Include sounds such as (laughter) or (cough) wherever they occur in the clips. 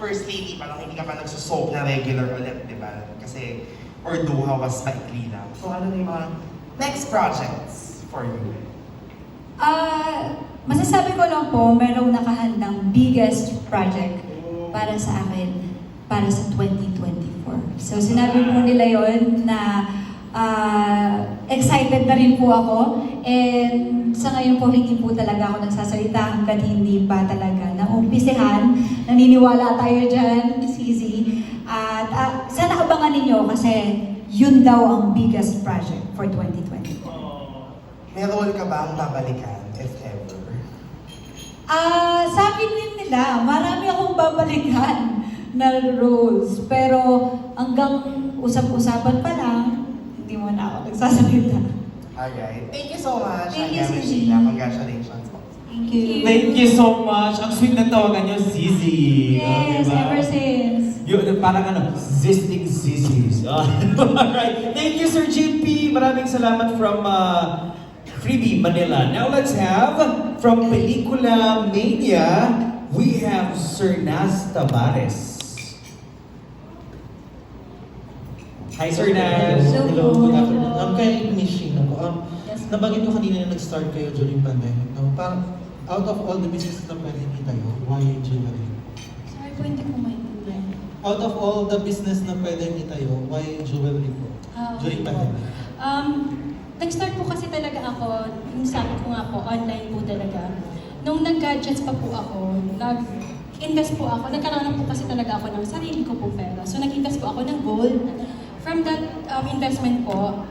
first lady pa lang, hindi ka pa nagsusoap na regular ulit, di ba? Kasi, or duha was maikli lang. So ano na yung mga next projects for you? Ah, masasabi ko lang po, merong nakahandang biggest project para sa akin, para sa 2024. So sinabi po nila yon na ah, excited na rin po ako. And sa ngayon po, hindi po talaga ako nagsasalita hanggat hindi pa talaga naumpisehan. Naniniwala tayo dyan, CZ. At ah, sana abangan ninyo kasi yun daw ang biggest project for 2024. May role ka ba ang babalikan, if ever? Ah, sabi din nila, marami akong babalikan na roles. Pero hanggang usap-usapan pa lang, hindi mo na ako nagsasalita. Alright. Thank you so much, Thank you, Anya. Regina. Congratulations. Thank you. Thank you so much. Ang sweet ng tawagan niyo, Zizi. Yes, Oh, diba? ever since. Yun, parang ano, zisting zizis. (laughs) Alright. Thank you, Sir JP. Maraming salamat from uh, Freebie, Manila. Now let's have, from Pelikula Mania, we have Sir Nas Tavares. Hi, Sir Nas. Hello. Hello, good afternoon. Um, kay Miss Sheena po, um, Yes. nabanggit ko kanina na nag-start kayo during pandemic. No? Parang out of all the business na pwede kita yun, why jewelry? Sorry po, hindi ko maintindihan. Out of all the business na pwede kita yun, why jewelry po? Ah, okay During po. pandemic. Um, nag-start po kasi talaga ako, yung sabi ko nga po, online po talaga. Nung nag-gadgets pa po ako, nag-invest po ako, nagkaroon na po kasi talaga ako ng sarili ko po pera. So nag-invest po ako ng gold. From that um, investment po,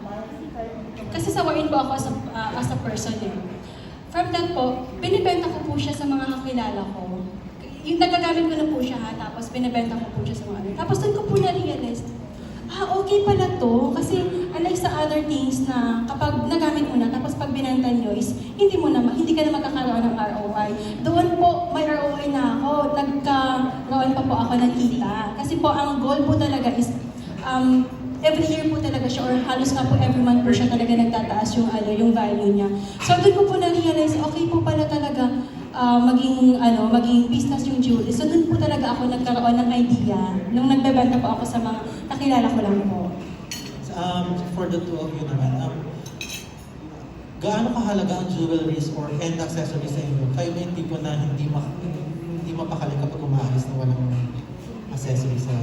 kasi sawain po ako as a, ah, as a person eh. From that po, binibenta ko po siya sa mga kakilala ko. Yung nagagamit ko na po siya ha, tapos binibenta ko po siya sa mga ano. Tapos doon ko po na-realize, ah, okay pala to. Kasi unlike sa other things na kapag nagamit mo na, tapos pag binenta nyo is hindi mo na, hindi ka na magkakaroon ng ROI. Doon po, may ROI na ako. Nagkaroon pa po ako ng kita. Kasi po, ang goal po talaga is, um, every year po talaga siya, or halos nga po every month po siya talaga nagtataas yung, ano, yung value niya. So doon ko po na-realize, okay po pala talaga ah, maging, ano, maging business yung jewelry. So doon po talaga ako nagkaroon ng idea nung nagbebenta po ako sa mga nakilala ko lang po. Um, for the two of you naman, um, gaano kahalaga ang jewelries or end accessories sa inyo? Kayo ba yung tipo na hindi, mak hindi mapakali kapag umaalis na walang accessories sa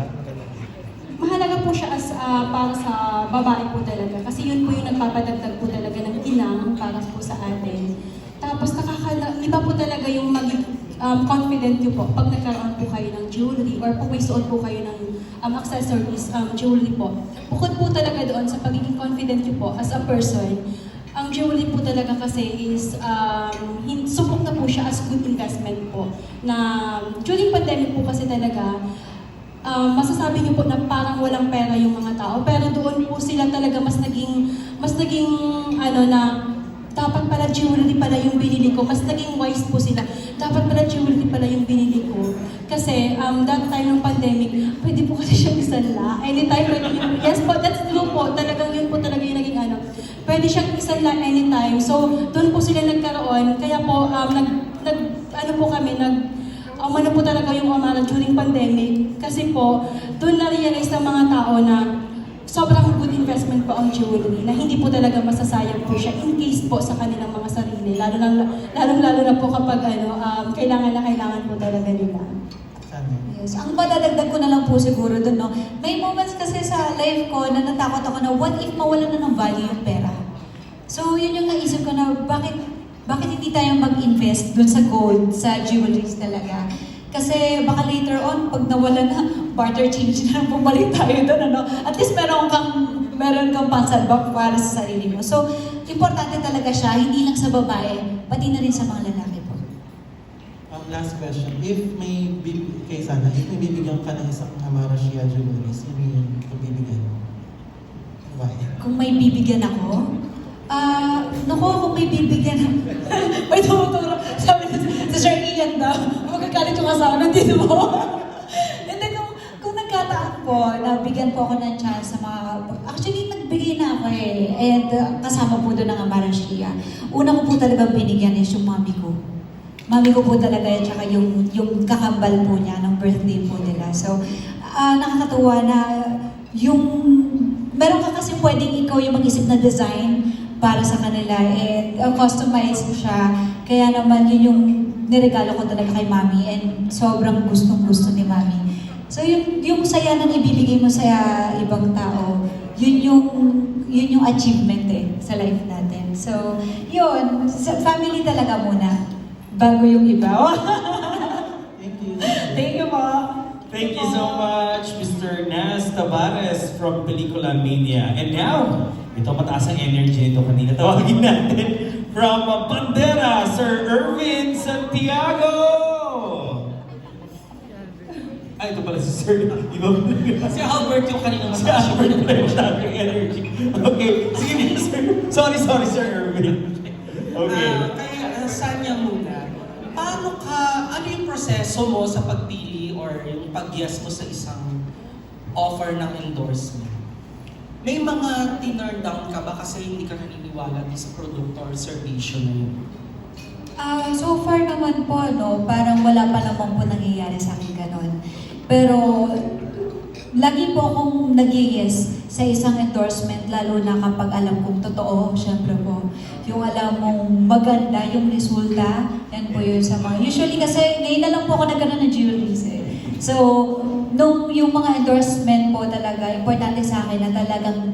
Mahalaga po siya as ah, para sa babae po talaga kasi yun po yung nagpapadagdag po talaga ng inang para po sa atin. Tapos nakakala, iba po talaga yung maging um, confident nyo po pag nagkaroon po kayo ng jewelry or pag may suot po kayo ng um, accessories, um, jewelry po. Bukod po talaga doon sa pagiging confident nyo po as a person, ang jewelry po talaga kasi is um, subok na po siya as good investment po. Na during pandemic po kasi talaga, um, masasabi niyo po na parang walang pera yung mga tao, pero doon po sila talaga mas naging, mas naging, ano na, dapat pala jewelry pala yung binili ko. Mas naging wise po sila. Dapat pala jewelry pala yung binili ko. Kasi um, that time ng pandemic, pwede po kasi siyang isanla. Anytime pwede yung, yes po, that's true po. Talagang yun po talaga yung naging ano. Pwede siyang isanla anytime. So, doon po sila nagkaroon. Kaya po, um, nag, nag, ano po kami, nag, umano po talaga yung Amara during pandemic. Kasi po, doon na-realize ng mga tao na sobrang good investment po ang jewelry na hindi po talaga masasayang po siya in case po sa kanilang mga sarili. Lalo na, lalong lalo na po kapag ano, um, kailangan na kailangan po talaga nila. Yes. Ang madadagdag ko na lang po siguro dun, no? May moments kasi sa life ko na natakot ako na what if mawala na ng value yung pera? So, yun yung naisip ko na bakit bakit hindi tayo mag-invest dun sa gold, sa jewelries talaga? Kasi baka later on, pag nawala na, (laughs) barter change na lang bumalik tayo dun, ano? At least meron kang, meron kang pansalbak para sa sarili mo. So, importante talaga siya, hindi lang sa babae, pati na rin sa mga lalaki po. Um, last question. If may, kay sana, if may bibigyan ka ng isang Amara Shia jewelries, sino yung pabibigyan mo? Why? Kung may bibigyan ako, ah, naku, kung may bibigyan (laughs) may tumuturo, sabi sa, sa Sir Ian daw, magkakalit yung asawa ng dito mo. (laughs) And then, kung, kung nagkataon po, nabigyan po ako ng chance sa mga, actually, nagbigay na ako eh, and uh, kasama po doon ng Amara. Una ko po talagang binigyan is yung mami ko. mami ko po talaga yan, tsaka yung, yung kakambal po niya ng birthday po nila. So, ah, nakakatuwa na yung, meron ka kasi pwedeng ikaw yung mag-isip na design para sa kanila and uh, customize siya. Kaya naman yun yung niregalo ko talaga kay mami and sobrang gustong gusto ni mami. So yung, yung saya na ibibigay mo sa ibang tao, yun yung yun yung achievement eh sa life natin. So, yun, sa family talaga muna bago yung iba. (laughs) Thank you. Thank you po. Thank you so much, Mr. Nas Tavares from Pelikula Mania. And now, ito mataas ang energy ito kanina. Tawagin natin from Bandera, Sir Erwin Santiago! Ay, ito pala si Sir. Iba. Si Albert yung kanina Si Albert yung ng energy. Okay, sige Sir. Sorry, sorry, Sir Erwin. Okay. Ah, kaya uh, Sanya muna, paano ka, ano yung proseso mo sa pagpili or yung pag-yes mo sa isang offer ng endorsement? May mga tinurn down ka ba kasi hindi ka naniniwala sa produkto or servisyo na yun? Ah, so far naman po, no, parang wala pa naman po nangyayari sa akin ganon. Pero, lagi po akong nag yes sa isang endorsement, lalo na kapag alam kong totoo, syempre po. Yung alam mong maganda yung resulta, yan po yun sa mga... Usually kasi, ngayon na lang po ako nagkaroon ng jewelries eh. So, nung yung mga endorsement po talaga, importante sa akin na talagang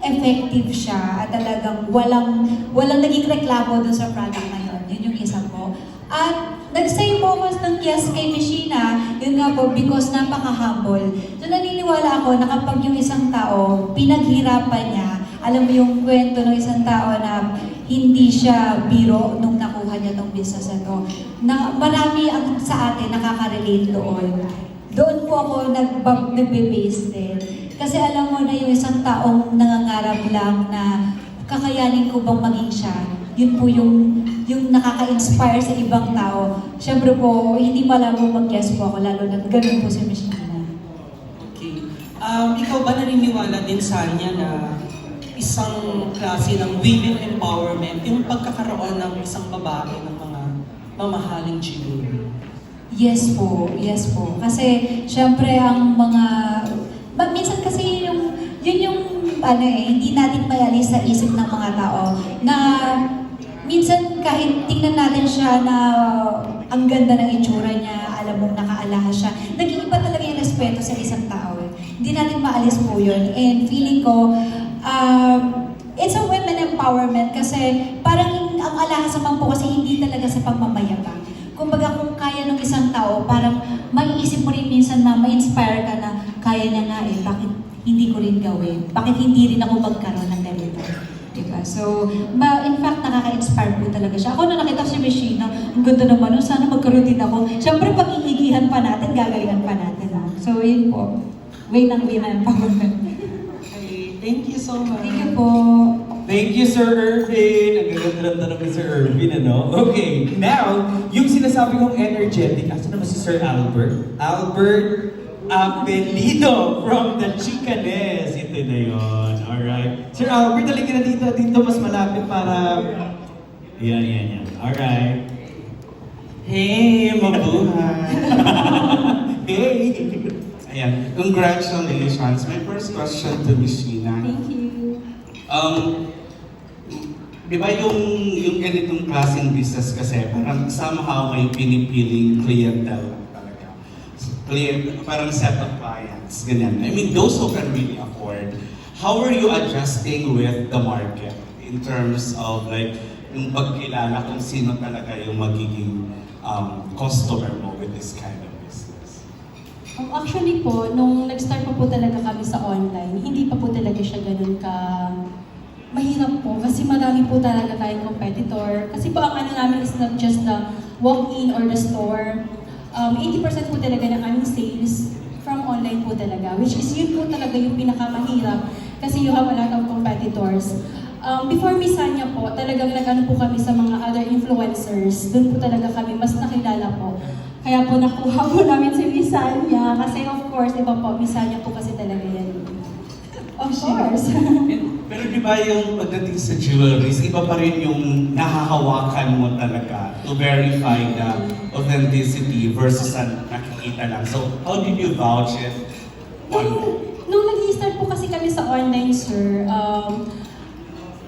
effective siya at talagang walang walang naging reklamo dun sa product na yun. Yun yung isa po. At nag-say po ako ng yes kay Mishina, yun nga po, because napaka-humble. So naniniwala ako na kapag yung isang tao, pinaghirapan niya, alam mo yung kwento ng isang tao na hindi siya biro nung nakuha niya tong business na to. Na marami ang sa atin nakaka-relate doon. Doon po ako nag nagbe-base din. Kasi alam mo na yung isang taong nangangarap lang na kakayanin ko bang maging siya, yun po yung yung nakaka-inspire sa ibang tao. Siyempre po, hindi pala mag-guess po ako, lalo na ganun po si Michelle. Okay. Um, ikaw ba naniniwala din Sanya na isang klase ng women empowerment, yung pagkakaroon ng isang babae ng mga mamahaling jewelry? Yes po, yes po. Kasi syempre ang mga ma- minsan kasi yung yun yung ano eh, hindi natin mayalis sa isip ng mga tao na minsan kahit tingnan natin siya na ang ganda ng itsura niya, alam mong nakaalahas siya, nag-iiba talaga yung respeto sa isang tao. eh. Hindi natin maalis po yun. And feeling ko, um, it's a women empowerment kasi parang ang alahas naman po kasi hindi talaga sa pagmamayabang. Kumbaga kung kaya ng isang tao, parang maiisip mo rin minsan na ma-inspire ka na kaya niya nga eh, bakit hindi ko rin gawin? Bakit hindi rin ako magkaroon ng ganito? Diba? So, ma in fact, nakaka-inspire po talaga siya. Ako na nakita si Mishina, ang ganda naman, nun, sana magkaroon din ako. Siyempre, pag pa natin, gagalingan pa natin. ah. So, yun po. Way ng women empowerment. Thank you so much. Thank you po. Thank you, Sir Irvin. Ang gaganda ng ni Sir Irvin, ano? Okay, now, yung sinasabi kong energetic, asa naman si Sir Albert? Albert Apelido from the Chicanes. Ito na yun. Alright. Sir Albert, halika na dito. Dito mas malapit para... Yan, yan, yan. Alright. Hey, mabuhay! (laughs) Hey! Ayan, congratulations. My first question to Miss Sheena. Thank you. Um, di ba yung, yung ganitong klaseng business kasi parang somehow may pinipiling clientele talaga. So, client, parang set of clients, ganyan. I mean, those who can really afford. How are you adjusting with the market in terms of like yung pagkilala kung sino talaga yung magiging um, customer mo with this kind actually po, nung nag-start pa po talaga kami sa online, hindi pa po talaga siya ganun ka mahirap po kasi marami po talaga tayong competitor. Kasi po ang ano namin is not just the walk-in or the store. Um, 80% po talaga ng aming sales from online po talaga, which is yun po talaga yung pinakamahirap kasi you have a lot of competitors. Um, before Misanya po, talagang nag-ano po kami sa mga other influencers. Doon po talaga kami mas nakilala po. Kaya po nakuha po namin si Misanya kasi of course, iba po, Misanya po kasi talaga yan. Of course. Pero di ba yung pagdating sa jewelries, iba pa rin yung nahahawakan mo talaga to verify the authenticity versus ang nakikita lang. So, how did you vouch it? Nung, nung nag-start po kasi kami sa online, sir, um,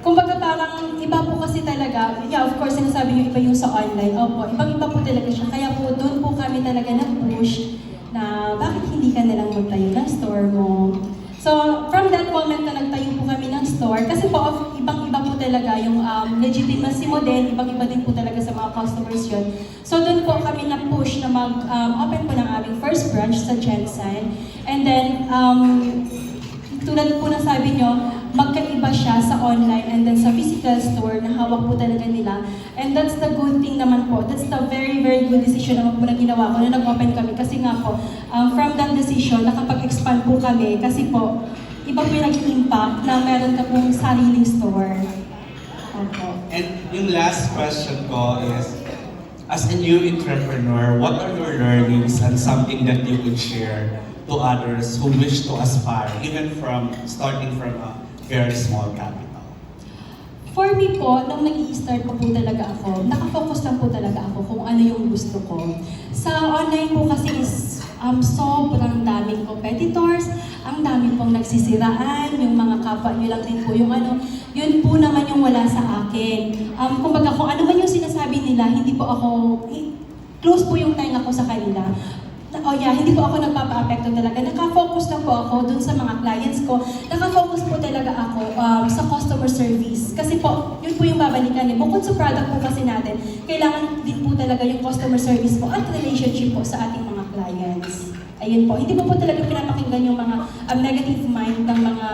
kumbaga parang iba po kasi talaga, yeah, of course, sinasabi niyo iba yung sa online. Opo, ibang-iba po talaga siya. Kaya po, doon po kami talaga nag-push na bakit hindi ka nalang magtayo ng store mo. So, from that moment na nagtayo po kami ng store, kasi po, of- ibang-iba po talaga yung um, legitimacy mo din, ibang-iba din po talaga sa mga customers yun. So, doon po kami na-push na mag-open po ng aming first branch sa Jensen. And then, um, tulad po na sabi nyo, magkaiba siya sa online and then sa physical store na hawak po talaga nila. And that's the good thing naman po. That's the very, very good decision naman po na ginawa ko na nag-open kami. Kasi nga po, um, from that decision, nakapag-expand po kami. Kasi po, iba po yung impact na meron ka pong sariling store. Opo. And yung last question ko is, as a new entrepreneur, what are your learnings and something that you could share to others who wish to aspire, even from starting from a very small capital? For me po, nung nag start po talaga ako, nakafocus lang po talaga ako kung ano yung gusto ko. Sa online po kasi is um, sobrang daming competitors, ang dami pong nagsisiraan, yung mga kapwa nyo lang din po yung ano, yun po naman yung wala sa akin. Um, kumbaga kung ano man yung sinasabi nila, hindi po ako, eh, close po yung time ako sa kanila. Oh yeah, hindi po ako nagpapa-apekto talaga. Naka-focus lang po ako dun sa mga clients ko. Naka-focus po talaga ako um, sa customer service. Kasi po, yun po yung babalikan eh. Bukod sa product po kasi natin, kailangan din po talaga yung customer service po at relationship po sa ating mga clients. Ayun po. Hindi po po talaga pinapakinggan yung mga um, negative mind ng mga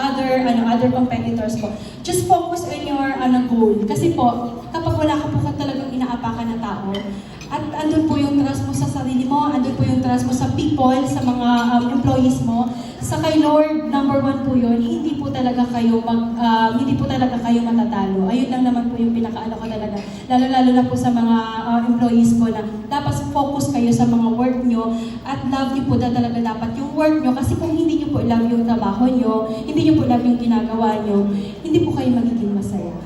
other ano other competitors po. Just focus on your ano, goal. Kasi po, kapag wala ka po ka talagang inaapakan na tao, at andun po yung trust mo sa sarili mo, andun po yung trust mo sa people, sa mga um, employees mo. Sa kay Lord, number one po yun, hindi po talaga kayo mag, um, hindi po talaga kayo matatalo. Ayun lang naman po yung pinakaano ko talaga. Lalo-lalo na po sa mga uh, employees ko na dapat focus kayo sa mga work nyo at love nyo po na talaga dapat yung work nyo. Kasi kung hindi nyo po love yung trabaho nyo, hindi nyo po love yung ginagawa nyo, hindi po kayo magiging masaya.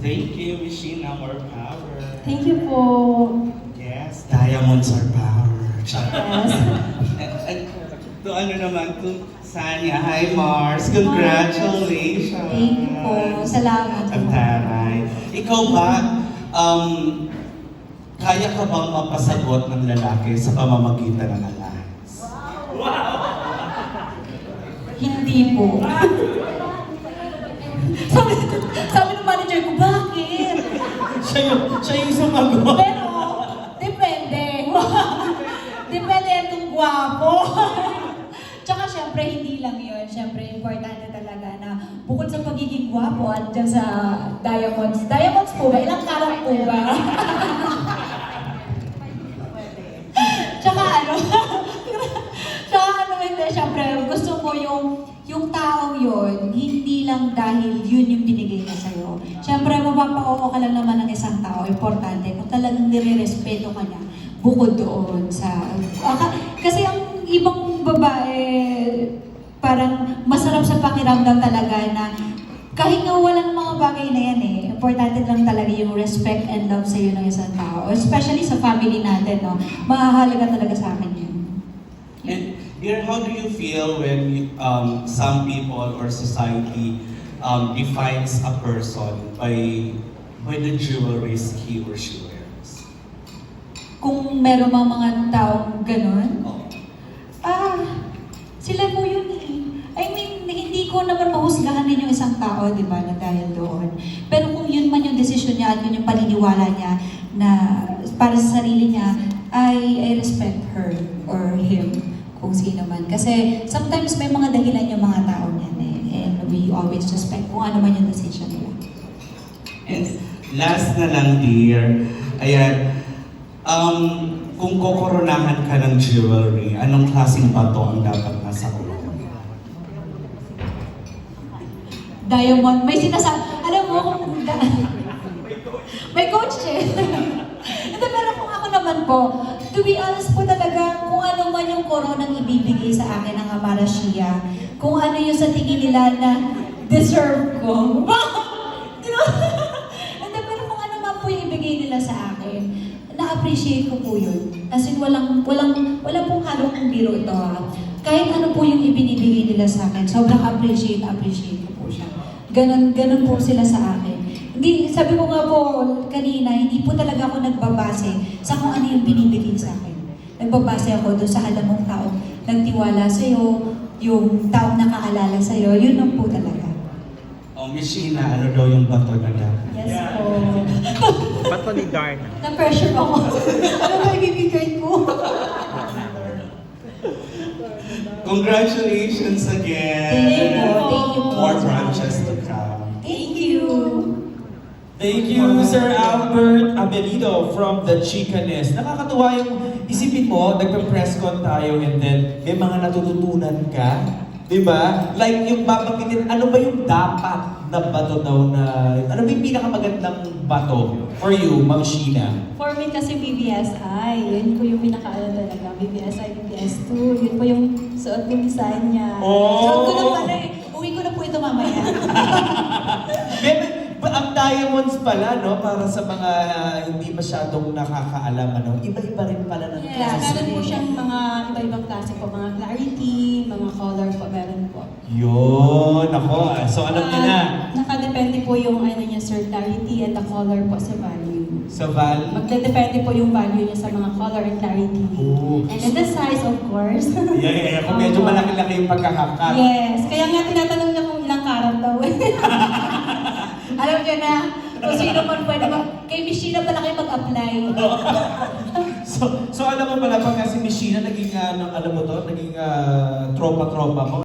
Thank you, Machina, more power. Thank you po. Yes, diamonds are power. Yes. To ano naman, to Sanya, hi Mars, congratulations! Thank you po. Salamat po. Ang taray. Ikaw ba, um, kaya ka bang mapasagot ng lalaki sa pamamagitan ng alliance? Hindi po. (laughs) sabi, sabi ng manager ko, bakit? Siya yung, siya yung sumagot. Pero, depende. (laughs) depende yan kung gwapo. (laughs) Tsaka syempre, hindi lang yun. Syempre, importante talaga na bukod sa pagiging gwapo at dyan sa diamonds. Diamonds po ba? Ilang karat po ba? (laughs) Tsaka ano, tsaka ano hindi, syempre, gusto ko yung yung taong yun, hindi lang dahil yun yung binigay na sa'yo. Syempre, mapapauo ka lang naman ng isang tao. Importante kung talagang nire-respeto ka niya bukod doon sa... Ah, ka- kasi ang ibang babae, parang masarap sa pakiramdam talaga na kahit nga walang mga bagay na yan eh, importante lang talaga yung respect and love sa iyo ng isang tao. Especially sa family natin, no? Mahalaga talaga sa akin yun. Dear, how do you feel when you- um, some people or society um, defines a person by by the jewelries he or she wears? Kung meron mga mga taong ganun, Oh. ah, sila po yun eh. I mean, hindi ko naman mahusgahan din yung isang tao, di ba, na dahil doon. Pero kung yun man yung desisyon niya at yun yung paniniwala niya na para sa sarili niya, I, I respect her or him kung sino man. Kasi sometimes may mga dahilan yung mga tao niyan eh. And we always respect kung ano man yung decision nila. And last na lang, dear, ayan, um, kung kokoronahan ka ng jewelry, anong klaseng bato ang dapat nasa ulo? Diamond, may sinasabi, alam mo kung (laughs) may coach eh. (laughs) Hindi, pero kung ako naman po, to be honest po talaga, kung ano man yung koronang ibibigay sa akin ng Amara Shia, kung ano yung sa tingin nila na deserve ko. (laughs) Hindi, pero kung ano man po yung ibigay nila sa akin, na-appreciate ko po yun. As in, walang, walang, wala pong halong biro ito ha. Kahit ano po yung ibinibigay nila sa akin, sobrang appreciate, appreciate ko po siya. Ganon, ganon po sila sa akin. Hindi, sabi ko nga po kanina, hindi po talaga ako nagbabase sa kung ano yung binibigay sa akin. Nagbabase ako doon sa alam mong tao nagtiwala sa'yo, yung taong nakaalala sa'yo, yun lang po talaga. O, Miss Sheena, ano daw yung bato na daw? Yes po. (laughs) Bato ni Darna. Na-pressure ako. (laughs) ano ba ibibigay ko? Congratulations again! Thank you po. Thank you po. More branches to. Thank you, Sir Albert Abelido from the Chicaness. Nakakatuwa yung isipin mo, nagpe-press con tayo and then may mga natututunan ka. Di ba? Like yung babanggitin, ano ba yung dapat na bato daw na, ano ba yung pinakamagandang bato for you, Ma'am Sheena? For me kasi BBSI, yun po yung pinakaano talaga, BBSI, BBS2, yun po yung suot ng design niya. Oh! Suot ko na pala eh. Uwi ko na po ito mamaya. (laughs) Ang diamonds pala, no? Para sa mga ah, hindi masyadong nakakaalam, ano? Iba-iba rin pala ng Yes, klase. meron po siyang mga iba-ibang klase po, mga clarity, mga color po, meron po. Yun, ako. ah, So alam niyo na. Ah, nakadepende po yung ano niya, sir, clarity and the color po sa value. Sa Val, Magdedepende po yung value niya sa mga color and clarity. Oh. And then the size, of course. Yeah, yeah, yeah. Kung medyo (laughs) Opo. malaki-laki yung pagkakakat. Yes, kaya nga tinatanong niya kung ilang karat daw. (laughs) Alam niyo na, kung sino man pwede mag... Kay Miss Sheena pala kayo mag-apply. (laughs) So, so alam mo pala, pagka si Miss Sheena naging, ano, alam mo to, naging ah, tropa-tropa mo,